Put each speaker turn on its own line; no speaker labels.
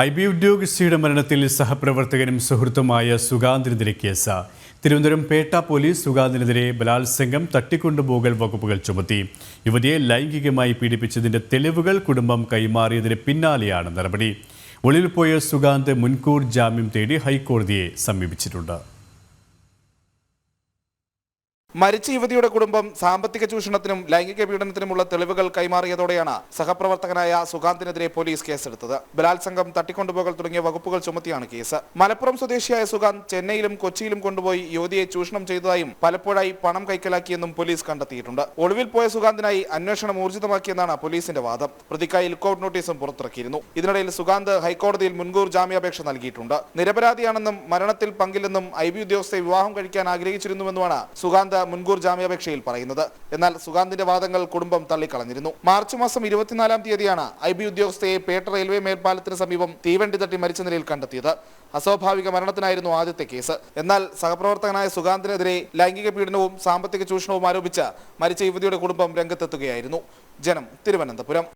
I B ഉദ്യോഗസ്ഥയുടെ മരണത്തിൽ സഹപ്രവർത്തകനും സുഹൃത്തുമായ സുഗാന്തിനെതിരെ കേസ്. തിരുവനന്തപുരം പേട്ട പോലീസ് സുഗാന്തിനെതിരെ ബലാത്സംഗം തട്ടിക്കൊണ്ടുപോകൽ വകുപ്പുകൾ ചുമത്തി. യുവതിയെ ലൈംഗികമായി പീഡിപ്പിച്ചതിന്റെ തെളിവുകൾ കുടുംബം കൈമാറിയതിന് പിന്നാലെയാണ് നടപടി. ഒളിവിൽ പോയ സുഗാന്ത് മുൻകൂർ ജാമ്യം തേടി ഹൈക്കോടതിയെ സമീപിച്ചിട്ടുണ്ട്.
മരിച്ച യുവതിയുടെ കുടുംബം സാമ്പത്തിക ചൂഷണത്തിനും ലൈംഗിക പീഡനത്തിനുമുള്ള തെളിവുകൾ കൈമാറിയതോടെയാണ് സഹപ്രവർത്തകനായ സുകാന്തിനെതിരെ പോലീസ് കേസെടുത്തത്. ബലാത്സംഗം തട്ടിക്കൊണ്ടുപോകൽ തുടങ്ങിയ വകുപ്പുകൾ ചുമത്തിയാണ് കേസ്. മലപ്പുറം സ്വദേശിയായ സുഗാന്ത് ചെന്നൈയിലും കൊച്ചിയിലും കൊണ്ടുപോയി യുവതിയെ ചൂഷണം ചെയ്തതായും പലപ്പോഴായി പണം കൈക്കലാക്കിയെന്നും പോലീസ് കണ്ടെത്തിയിട്ടുണ്ട്. ഒളിവിൽ പോയ സുഗാന്തിനായി അന്വേഷണം ഊർജിതമാക്കിയെന്നാണ് പോലീസിന്റെ വാദം. പ്രതിക്കായി ലുക്കൌട്ട് നോട്ടീസും പുറത്തിറക്കിയിരുന്നു. ഇതിനിടയിൽ സുഗാന്ത് ഹൈക്കോടതിയിൽ മുൻകൂർ ജാമ്യാപേക്ഷ നൽകിയിട്ടുണ്ട്. നിരപരാധിയാണെന്നും മരണത്തിൽ പങ്കില്ലെന്നും ഐ ബി ഉദ്യോഗസ്ഥയെ വിവാഹം കഴിക്കാൻ ആഗ്രഹിച്ചിരുന്നുവെന്നുമാണ് സുഗാന്ത് മുൻകൂർ ജാമ്യാപേക്ഷയിൽ പറയുന്നത്. എന്നാൽ സുഗാന്തിന്റെ വാദങ്ങൾ കുടുംബം തള്ളിക്കളഞ്ഞിരുന്നു. മാർച്ച് മാസം ഇരുപത്തിനാലാം തീയതിയാണ് ഐ ബി ഉദ്യോഗസ്ഥയെ പേട്ട റെയിൽവേ മേൽപ്പാലത്തിന് സമീപം തീവണ്ടി തട്ടി മരിച്ച നിലയിൽ കണ്ടെത്തിയത്. അസ്വാഭാവിക മരണത്തിനായിരുന്നു ആദ്യത്തെ കേസ്. എന്നാൽ സഹപ്രവർത്തകനായ സുഗാന്തിനെതിരെ ലൈംഗിക പീഡനവും സാമ്പത്തിക ചൂഷണവും ആരോപിച്ച് മരിച്ച യുവതിയുടെ കുടുംബം രംഗത്തെത്തുകയായിരുന്നു. ജനം തിരുവനന്തപുരം.